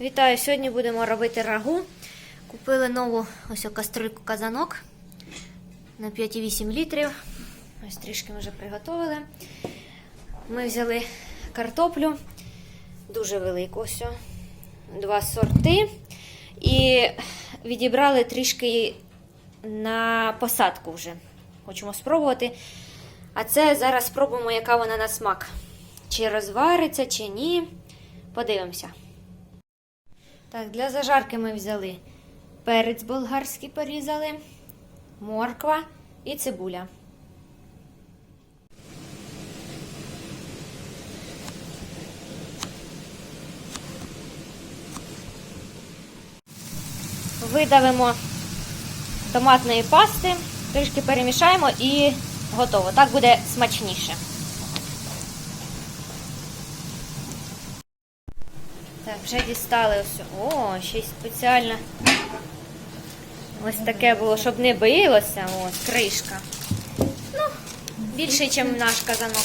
Вітаю! Сьогодні будемо робити рагу. Купили нову ось о кастрюльку казанок на 5,8 літрів. Ось трішки ми вже приготували. Ми взяли картоплю, дуже велику, ось, два сорти. І відібрали трішки на посадку вже. Хочемо спробувати. А це зараз спробуємо, яка вона на смак. Чи розвариться, чи ні. Подивимося. Так, для зажарки ми взяли перець болгарський порізали, морква і цибуля. Видавимо томатної пасти, трішки перемішаємо і готово. Так буде смачніше. Так, вже дістали ось. О, ще й спеціально. Ось таке було, щоб не билося. Ось, кришка. Ну, більше, ніж наш казанок.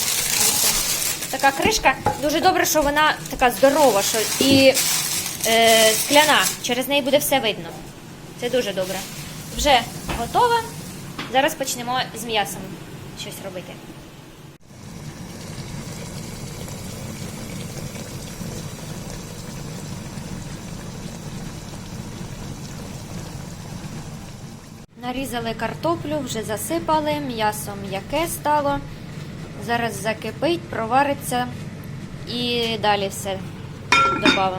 Така кришка. Дуже добре, що вона така здорова, що і е, скляна. Через неї буде все видно. Це дуже добре. Вже готове. Зараз почнемо з м'ясом щось робити. Нарізали картоплю, вже засипали, м'ясо м'яке стало. Зараз закипить, провариться і далі все додамо.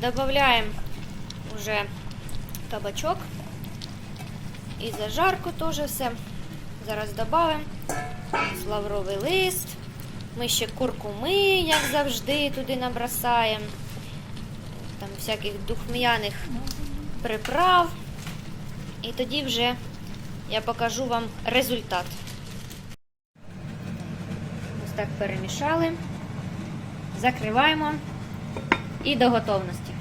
Добавляємо вже кабачок і зажарку теж все. Зараз додамо лавровий лист. Ми ще куркуми, як завжди, туди набросаємо там всяких духм'яних приправ. І тоді вже я покажу вам результат. Ось так перемішали, закриваємо і до готовності.